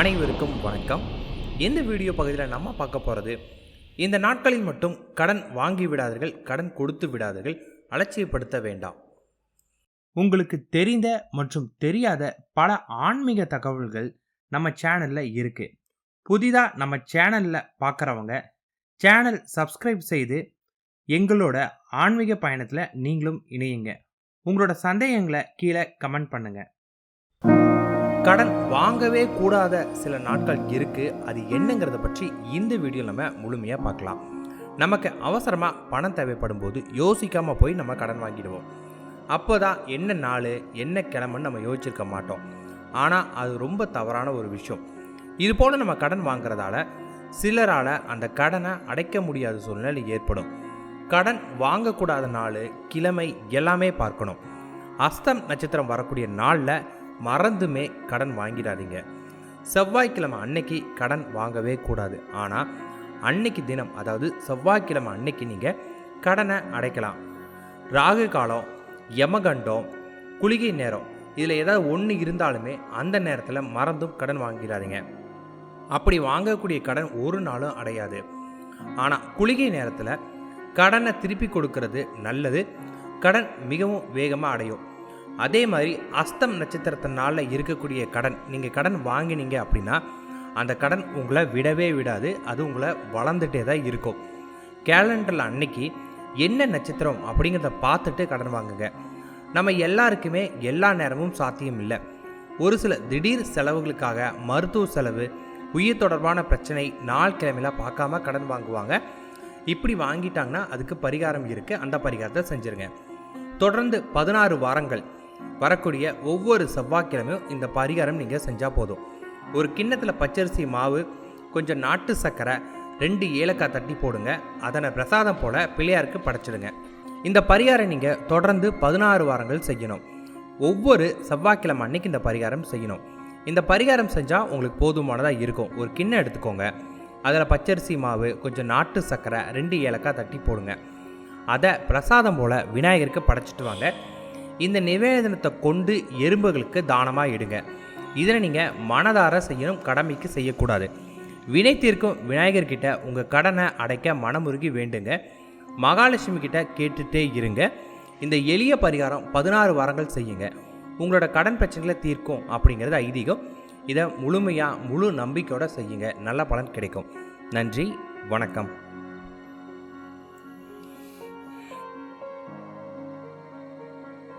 அனைவருக்கும் வணக்கம். இந்த வீடியோ பகுதியில் நம்ம பார்க்க போகிறது இந்த நாட்களில் மட்டும் கடன் வாங்கி விடாதீர்கள் கடன் கொடுத்து விடாதீர்கள் அலட்சியப்படுத்த வேண்டாம். உங்களுக்கு தெரிந்த மற்றும் தெரியாத பல ஆன்மீக தகவல்கள் நம்ம சேனலில் இருக்கு. புதிதாக நம்ம சேனலில் பார்க்குறவங்க சேனல் சப்ஸ்கிரைப் செய்து எங்களோட ஆன்மீக பயணத்தில் நீங்களும் இணையுங்க. உங்களோட சந்தேகங்களை கீழே கமெண்ட் பண்ணுங்கள் கடன் வாங்கவே கூடாத சில நாட்கள் இருக்கு. அது என்னங்கிறத பற்றி இந்த வீடியோ நம்ம முழுமையாக பார்க்கலாம். நமக்கு அவசரமாக பணம் தேவைப்படும் போது யோசிக்காமல் போய் நம்ம கடன் வாங்கிடுவோம். அப்போ தான் என்ன நாள் என்ன கிழமைன்னு நம்ம யோசிச்சிருக்க மாட்டோம். ஆனால் அது ரொம்ப தவறான ஒரு விஷயம். இது போல் நம்ம கடன் வாங்குறதால சிலரால் அந்த கடனை அடைக்க முடியாத சூழ்நிலை ஏற்படும். கடன் வாங்கக்கூடாத நாள் கிழமை எல்லாமே பார்க்கணும். அஸ்தம் நட்சத்திரம் வரக்கூடிய நாளில் மறந்துமே கடன் வாங்கிடாதீங்க. செவ்வாய்க்கிழமை அன்னைக்கு கடன் வாங்கவே கூடாது. ஆனால் அன்னைக்கு தினம் அதாவது செவ்வாய்க்கிழமை அன்னைக்கு நீங்கள் கடனை அடைக்கலாம். ராகு காலம் யமகண்டம் குளிகை நேரம் இதில் ஏதாவது ஒன்று இருந்தாலுமே அந்த நேரத்தில் மறந்தும் கடன் வாங்கிடாதீங்க. அப்படி வாங்கக்கூடிய கடன் ஒரு நாளும் அடையாது. ஆனால் குளிகை நேரத்தில் கடனை திருப்பி கொடுக்கறது நல்லது. கடன் மிகவும் வேகமாக அடையும். அதே மாதிரி அஸ்தம் நட்சத்திரத்தினால இருக்கக்கூடிய கடன் நீங்கள் கடன் வாங்கினீங்க அப்படின்னா அந்த கடன் உங்களை விடவே விடாது அது உங்களை வளர்ந்துட்டே தான் இருக்கும். கேலண்டரில் அன்னைக்கு என்ன நட்சத்திரம் அப்படிங்கிறத பார்த்துட்டு கடன் வாங்குங்க. நம்ம எல்லாருக்குமே எல்லா நேரமும் சாத்தியம் இல்லை. ஒரு சில திடீர் செலவுகளுக்காக மருத்துவ செலவு உயிர் தொடர்பான பிரச்சனை நாள் கிழமையில் பார்க்காம கடன் வாங்குவாங்க. இப்படி வாங்கிட்டாங்கன்னா அதுக்கு பரிகாரம் இருக்குது அந்த பரிகாரத்தை செஞ்சுருங்க. தொடர்ந்து பதினாறு வாரங்கள் வரக்கூடிய ஒவ்வொரு செவ்வாய்க்கிழமையும் இந்த பரிகாரம் நீங்கள் செஞ்சால் போதும். ஒரு கிண்ணத்தில் பச்சரிசி மாவு கொஞ்சம் நாட்டு சர்க்கரை ரெண்டு ஏலக்காய் தட்டி போடுங்க. அதனை பிரசாதம் போல பிள்ளையாருக்கு படைச்சிடுங்க. இந்த பரிகாரம் நீங்கள் தொடர்ந்து பதினாறு வாரங்கள் செய்யணும். ஒவ்வொரு செவ்வாய்க்கிழமை அன்னைக்கு இந்த பரிகாரம் செய்யணும். இந்த பரிகாரம் செஞ்சால் உங்களுக்கு போதுமானதாக இருக்கும். ஒரு கிண்ணம் எடுத்துக்கோங்க. அதில் பச்சரிசி மாவு கொஞ்சம் நாட்டு சர்க்கரை ரெண்டு ஏலக்காய் தட்டி போடுங்க. அதை பிரசாதம் போல் விநாயகருக்கு படைச்சிட்டு வாங்க. இந்த நிவேதனத்தை கொண்டு எறும்புகளுக்கு தானமாக இடுங்க. இதனை நீங்கள் மனதார செய்யணும் கடமைக்கு செய்யக்கூடாது. வினை தீர்க்கும் விநாயகர்கிட்ட உங்கள் கடனை அடைக்க மனமுருகி வேண்டுங்க. மகாலட்சுமி கிட்ட கேட்டுட்டே இருங்க. இந்த எளிய பரிகாரம் பதினாறு வாரங்கள் செய்யுங்க. உங்களோட கடன் பிரச்சனைகளை தீர்க்கும் அப்படிங்கிறது ஐதீகம். இதை முழுமையாக முழு நம்பிக்கையோடு செய்யுங்க. நல்ல பலன் கிடைக்கும். நன்றி வணக்கம்.